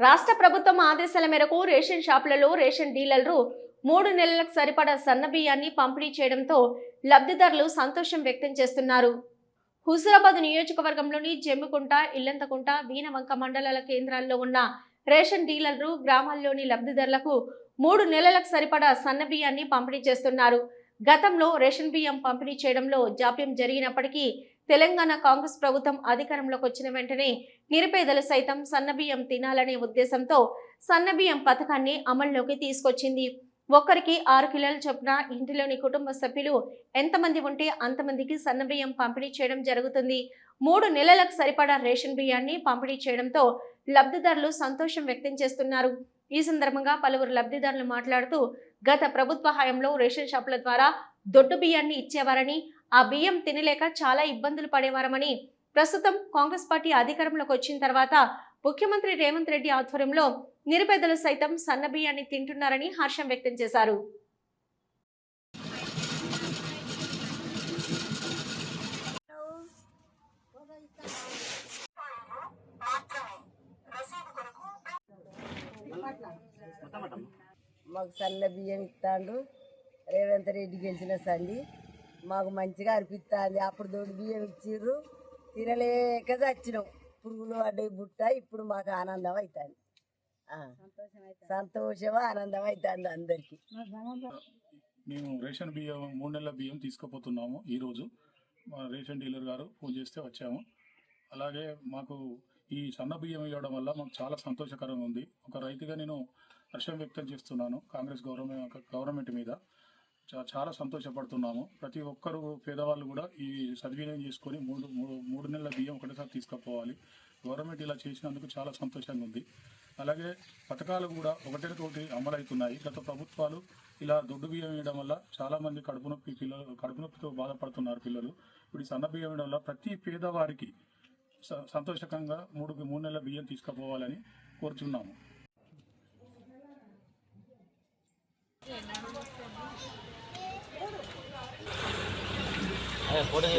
రాష్ట్ర ప్రభుత్వం ఆదేశాల మేరకు రేషన్ షాపులలో రేషన్ డీలర్లు మూడు నెలలకు సరిపడా సన్న బియ్యాన్ని పంపిణీ చేయడంతో లబ్ధిదారులు సంతోషం వ్యక్తం చేస్తున్నారు. హుజురాబాద్ నియోజకవర్గంలోని జమ్మికుంట ఇల్లంతకుంట వీనవంక మండలాల కేంద్రాల్లో ఉన్న రేషన్ డీలర్లు గ్రామాల్లోని లబ్ధిదారులకు మూడు నెలలకు సరిపడా సన్నబియ్యాన్ని పంపిణీ చేస్తున్నారు. గతంలో రేషన్ బియ్యం పంపిణీ చేయడంలో జాప్యం జరిగినప్పటికీ తెలంగాణ కాంగ్రెస్ ప్రభుత్వం అధికారంలోకి వచ్చిన వెంటనే నిరుపేదలు సైతం సన్నబియ్యం తినాలనే ఉద్దేశంతో సన్నబియ్యం పథకాన్ని అమల్లోకి తీసుకొచ్చింది. ఒక్కరికి ఆరు కిలోల చొప్పున ఇంటిలోని కుటుంబ సభ్యులు ఎంతమంది ఉంటే అంతమందికి సన్నబియ్యం పంపిణీ చేయడం జరుగుతుంది. మూడు నెలలకు సరిపడా రేషన్ బియ్యాన్ని పంపిణీ చేయడంతో లబ్ధిదారులు సంతోషం వ్యక్తం చేస్తున్నారు. ఈ సందర్భంగా పలువురు లబ్ధిదారులు మాట్లాడుతూ గత ప్రభుత్వ హయాంలో రేషన్ షాపుల ద్వారా దొడ్డు బియ్యాన్ని ఇచ్చేవారని ఆ బియ్యం తినలేక చాలా ఇబ్బందులు పడేవారమని ప్రస్తుతం కాంగ్రెస్ పార్టీ అధికారంలోకి వచ్చిన తర్వాత ముఖ్యమంత్రి రేవంత్ రెడ్డి ఆధ్వర్యంలో నిరుపేదలు సైతం సన్న బియ్యాన్ని తింటున్నారని హర్షం వ్యక్తం చేశారు. మాకు సన్న బియ్యం ఇస్తాడు. రేవంత్ రెడ్డి గెలిచిన సండి మాకు మంచిగా అనిపిస్తుంది అప్పుడు దొడ్డు బియ్యం ఇచ్చిర్రు. తినలేక చచ్చినాం. పురుగులు పడ్డాయి బుట్ట. ఇప్పుడు మాకు ఆనందం అవుతుంది సంతోషం ఆనందం అవుతుంది అందరికీ. మేము రేషన్ బియ్యం మూడు నెలల బియ్యం తీసుకుపోతున్నాము ఈరోజు. మా రేషన్ డీలర్ గారు ఫోన్ చేస్తే వచ్చాము. అలాగే మాకు ఈ సన్న బియ్యం ఇవ్వడం వల్ల మాకు చాలా సంతోషకరంగా ఉంది. ఒక రైతుగా నేను హర్షం వ్యక్తం చేస్తున్నాను కాంగ్రెస్ గవర్నమెంట్ గవర్నమెంట్ మీద. చాలా సంతోషపడుతున్నాము. ప్రతి ఒక్కరు పేదవాళ్ళు కూడా ఈ సద్వినియోగం చేసుకొని మూడు మూడు మూడు నెలల బియ్యం ఒకటేసారి తీసుకుపోవాలి. గవర్నమెంట్ ఇలా చేసినందుకు చాలా సంతోషంగా ఉంది. అలాగే పథకాలు కూడా ఒకటికొకటి అమలవుతున్నాయి. గత ప్రభుత్వాలు ఇలా దొడ్డు బియ్యం వేయడం వల్ల చాలామంది కడుపు నొప్పి పిల్లలు కడుపు నొప్పితో బాధపడుతున్నారు పిల్లలు. ఇప్పుడు ఈ సన్న బియ్యం వేయడం వల్ల ప్రతి పేదవారికి స- సంతోషకంగా మూడు మూడు నెలల బియ్యం తీసుకుపోవాలని కోరుచున్నాము. போடுங்க